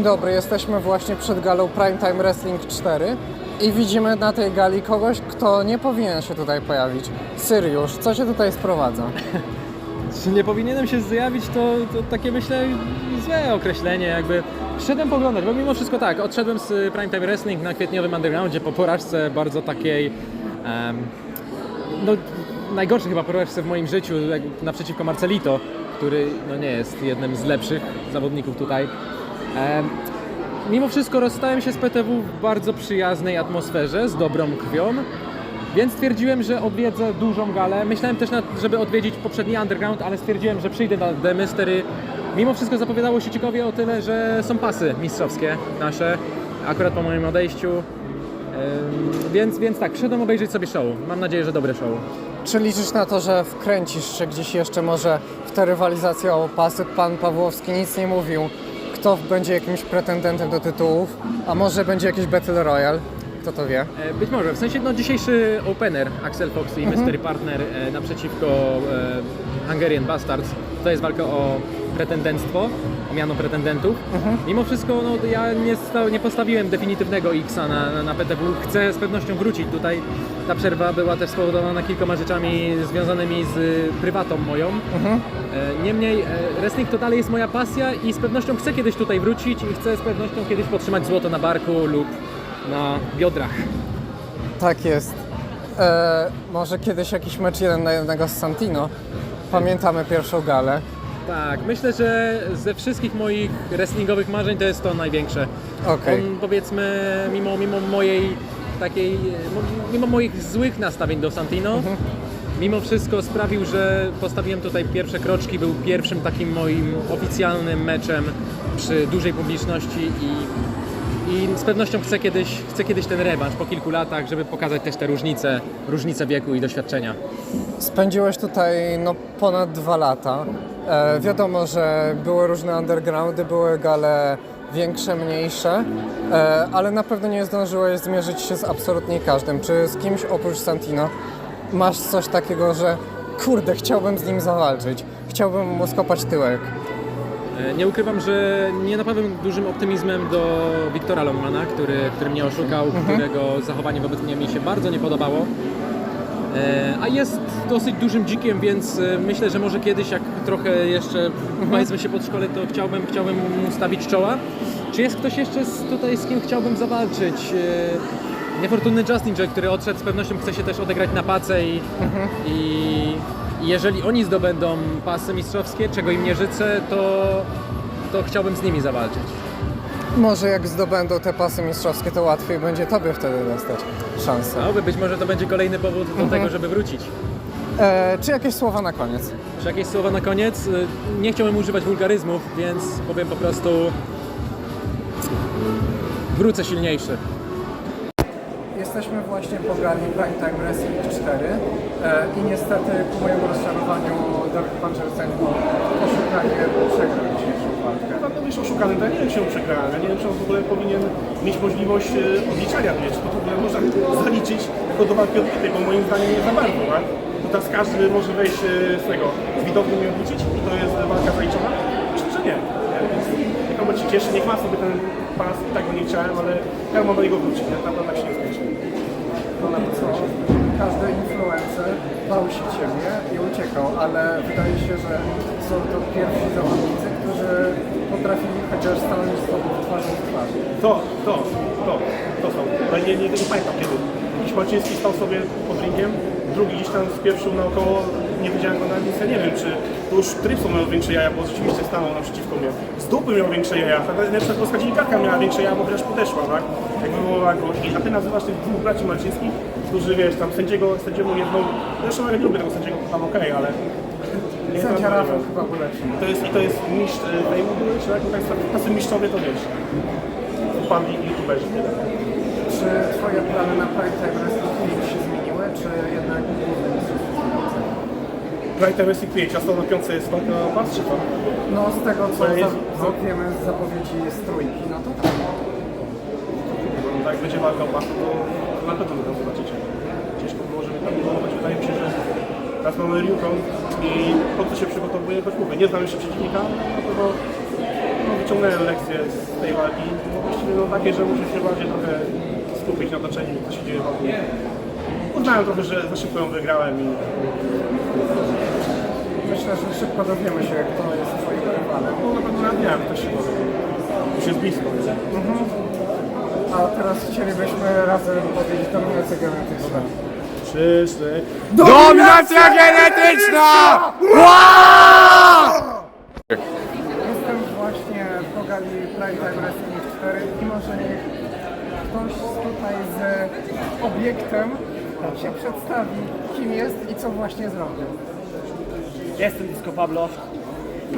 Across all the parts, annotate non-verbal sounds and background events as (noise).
Dzień dobry, jesteśmy właśnie przed galą Primetime Wrestling 4 i widzimy na tej gali kogoś, kto nie powinien się tutaj pojawić. Syriusz, co się tutaj sprowadza? (laughs) Czy nie powinienem się zjawić, to, to takie myślę złe określenie, jakby szedłem poglądać, bo mimo wszystko tak, odszedłem z Primetime Wrestling na kwietniowym undergroundzie po porażce bardzo takiej, em, no najgorszej chyba porażce w moim życiu, jak naprzeciwko Marcelito, który no nie jest jednym z lepszych zawodników tutaj. Mimo wszystko rozstałem się z PTW w bardzo przyjaznej atmosferze, z dobrą krwią. Więc stwierdziłem, że odwiedzę dużą galę. Myślałem też, nad, żeby odwiedzić poprzedni underground, ale stwierdziłem, że przyjdę na The Mystery. Mimo wszystko zapowiadało się ciekawie o tyle, że są pasy mistrzowskie nasze, akurat po moim odejściu. Więc, więc tak, przyszedłem obejrzeć sobie show. Mam nadzieję, że dobre show. Czy liczysz na to, że wkręcisz się gdzieś jeszcze może w tę rywalizację o pasy? Pan Pawłowski nic nie mówił, kto będzie jakimś pretendentem do tytułów, a może będzie jakiś Battle Royale? Kto to wie? E, Być może, w sensie no, dzisiejszy opener Axel Fox i Mystery Partner e, naprzeciwko e, Hungarian Bastards to jest walka o pretendenctwo, o miano pretendentów. Mimo wszystko no, ja nie, sta, nie postawiłem definitywnego X-a na, na, na PTW. Chcę z pewnością wrócić tutaj. Ta przerwa była też spowodowana kilkoma rzeczami związanymi z y, prywatą moją. E, Niemniej e, wrestling to dalej jest moja pasja i z pewnością chcę kiedyś tutaj wrócić i chcę z pewnością kiedyś potrzymać złoto na barku lub na biodrach. Tak jest. E, może kiedyś jakiś mecz jeden na jednego z Santino. Pamiętamy pierwszą galę. Tak, myślę, że ze wszystkich moich wrestlingowych marzeń to jest to największe. Okej. On powiedzmy, mimo, mimo mojej takiej, mimo moich złych nastawień do Santino, mimo wszystko sprawił, że postawiłem tutaj pierwsze kroczki, był pierwszym takim moim oficjalnym meczem przy dużej publiczności i, i z pewnością chcę kiedyś, chcę kiedyś ten rewanż po kilku latach, żeby pokazać też te różnice, różnice wieku i doświadczenia. Spędziłeś tutaj no, ponad dwa lata. E, wiadomo, że były różne undergroundy, były gale większe, mniejsze, e, ale na pewno nie zdążyłeś zmierzyć się z absolutnie każdym. Czy z kimś oprócz Santino masz coś takiego, że kurde, chciałbym z nim zawalczyć, chciałbym mu skopać tyłek? E, Nie ukrywam, że nie napavam dużym optymizmem do Wiktora Longmana, który, który mnie oszukał, którego zachowanie wobec mnie mi się bardzo nie podobało. E, A jest dosyć dużym dzikiem, więc e, myślę, że może kiedyś, jak trochę jeszcze powiedzmy się pod szkole, to chciałbym, chciałbym mu stawić czoła. Czy jest ktoś jeszcze z, tutaj, z kim chciałbym zawalczyć? E, Niefortunny Justin Jack, który odszedł, z pewnością chce się też odegrać na pace i, i, i jeżeli oni zdobędą pasy mistrzowskie, czego im nie życzę, to, to chciałbym z nimi zawalczyć. Może jak zdobędą te pasy mistrzowskie, to łatwiej będzie tobie wtedy dostać szansę. No, być może to będzie kolejny powód do tego, żeby wrócić. E, czy jakieś słowa na koniec? Czy jakieś słowa na koniec? Y, Nie chciałbym używać wulgaryzmów, więc powiem po prostu wrócę silniejszy. Jesteśmy właśnie po gali Primetime Wrestling 4 e, i niestety ku mojemu rozczarowaniu Dawid Panczersenko oszukanie przegrał Pan to jest oszukany, to ja nie wiem, czy on przegrałem. Ja nie wiem, czy on w ogóle powinien mieć możliwość e, odliczania mnie, czy to w ogóle można zaliczyć jako do walki odbytej, bo moim zdaniem nie za bardzo, tak? Bo teraz każdy może wejść e, z tego, z widowni mnie odliczyć i to jest walka zaliczona? Myślę, że nie. nie? Więc niech on się cieszy, niech ma sobie ten pas, tak go nie chciałem, ale ja mam do niego wrócić? Tam to tak się nie skończy. No na co? Każdy influencer bał się ciebie i uciekał, ale wydaje się, że są to pierwsi zawodnicy, którzy potrafili chociaż stanąć z tobą twarzą w twarz. To, to, to, to są. Ale nie, nie, nie pamiętam kiedy. Jakiś stał sobie pod ringiem, drugi gdzieś tam spieprzył naokoło, nie widziałem go na nic, ja nie wiem, czy to już Trypson miał większe jaja, bo rzeczywiście stanął naprzeciwko mnie. Z dupy miał większe jaja, ta na przykład polska dziennikarka miała większe jaja, bo chociaż podeszła, tak? Jakby było było. I- A ty nazywasz tych dwóch braci Malczyńskich, którzy wiesz, tam sędziego, sędziemu jedną, zresztą ja nie lubię tego sędziego, tam okej, ale... nie Sędzia Rafał chyba lepszy. To jest, I to jest mistrz Fejmu, były, czy jak tak, tacy mistrzowie to wiesz. Pan i youtuberzy, nie? Czy twoje plany na Primetime Wrestling się zmieniły, czy jednak główny mistrzostwo? Pride Wrestling 5, a co na piątce jest walka o pas, czy co? No z tego co To jest- za, co wiemy z zapowiedzi z trójki, no to tak. Tak jak będzie walka o pas, to, to na pewno będą zobaczycie. Ciężko było, żeby tam budować. Wydaje mi się, że teraz mamy Ryukon i po co się przygotowuje, choć mówię, nie znam jeszcze przeciwnika, no to no, wyciągnąłem lekcje z tej walki. Właściwie no takie, że muszę się bardziej trochę skupić na otoczeniu, co się dzieje wokół. Uznałem trochę, że za szybko ją wygrałem i Myślę, że szybko dowiemy się, kto jest twoim rywalem. no, na pewno kto się go Już jest blisko. nie? A teraz chcielibyśmy razem podjąć dominację genetyczną. Trzy, cztery. Dominacja genetyczna! Jestem właśnie w Pogali Prime Time Wrestling 4 i może niech ktoś tutaj z obiektem się przedstawi, kim jest i co właśnie zrobił. Jestem Disco Pablo.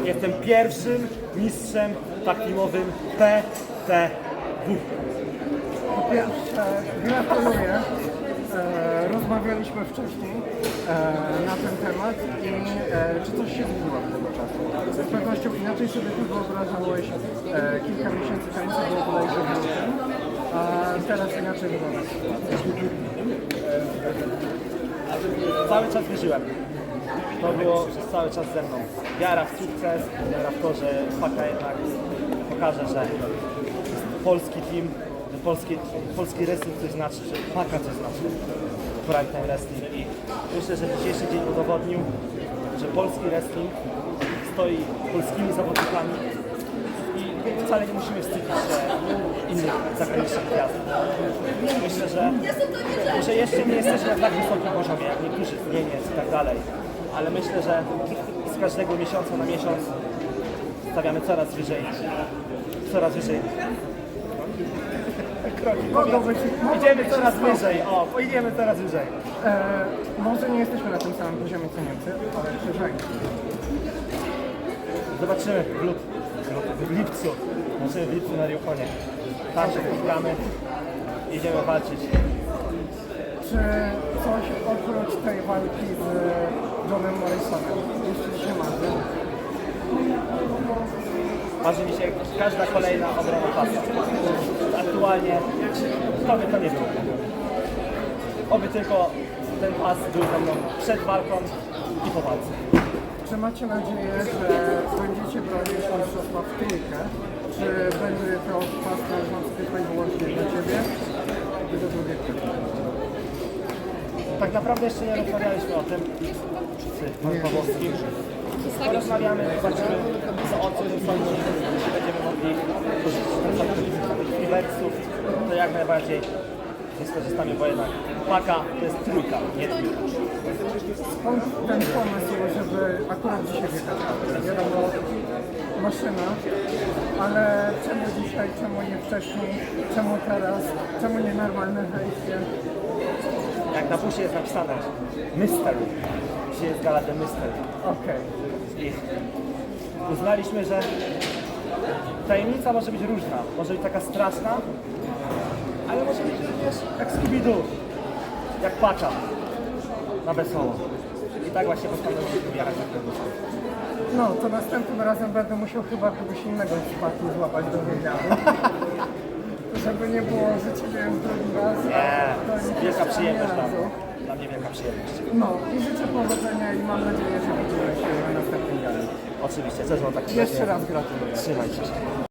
Jestem pierwszym mistrzem taktimowym PTW. Po pierwsze, gratuluję. E, rozmawialiśmy wcześniej e, na ten temat i e, czy coś się zmieniło od tego czasu? Z pewnością inaczej sobie ty wyobrażałeś kilka miesięcy temu, co było bodajże w a teraz inaczej wygląda. Cały czas wierzyłem. To było przez cały czas ze mną. Wiara w sukces, wiara w to, że Faka jednak pokaże, że polski team, polski, polski wrestling coś znaczy, że Faka coś znaczy. Prime Time Wrestling i myślę, że dzisiejszy dzień udowodnił, że polski wrestling stoi polskimi zawodnikami i wcale nie musimy wstydzić się innych zagranicznych gwiazd. Myślę, że, że jeszcze nie jesteśmy na tak wysokim poziomie, jak niektórzy z Niemiec i tak dalej, ale myślę, że z każdego miesiąca na miesiąc stawiamy coraz wyżej, coraz wyżej. Mogą być, Idziemy coraz wyżej, o, idziemy coraz wyżej. E, może nie jesteśmy na tym samym poziomie co Niemcy, ale przyrzekam. Zobaczymy w, lut, w lipcu, zobaczymy w lipcu na Riochonie. Tam się spotkamy, idziemy walczyć. Czy coś oprócz tej walki z Johnem Morrisonem jeszcze ci się marzy? Marzy mi się każda kolejna obrona pasa. Aktualnie to by to nie było. Oby tylko ten pas był ze mną przed walką i po walce. Czy macie nadzieję, że będziecie bronić mistrzostwa w trójkę? Czy będzie to pas należący tylko i wyłącznie do Ciebie? I do drugiej. Tak naprawdę jeszcze nie rozmawialiśmy o tym z panem Pawłowskim. Porozmawiamy, zobaczymy co o tym sądzą, jeśli będziemy mogli korzystać z Iwersów, to jak najbardziej nie skorzystamy, bo jednak paka to jest trójka, nie trójka. Skąd ten pomysł, żeby akurat dzisiaj wjechać? Wiadomo, maszyna, ale czemu dzisiaj, czemu nie wcześniej, czemu teraz, czemu nie normalne wejście? Jak na busie jest napisane Mystery, dzisiaj jest gala The Mystery. Okej. I uznaliśmy, że tajemnica może być różna, może być taka straszna, ale może być również jak Scooby-Doo, jak paka na wesoło. I tak właśnie postanowiliśmy jechać na ten. No, to następnym razem będę musiał chyba kogoś innego w przypadku złapać do wywiadu. (laughs) Żeby nie było, że Ciebie już drugi raz. to Nie, nie wielka jeszcze przyjemność dla. Dla mnie wielka przyjemność. No i życzę powodzenia i mam nadzieję, że widzimy się na następnym gali. Oczywiście, mam takie Jeszcze raz gratuluję. Trzymajcie się.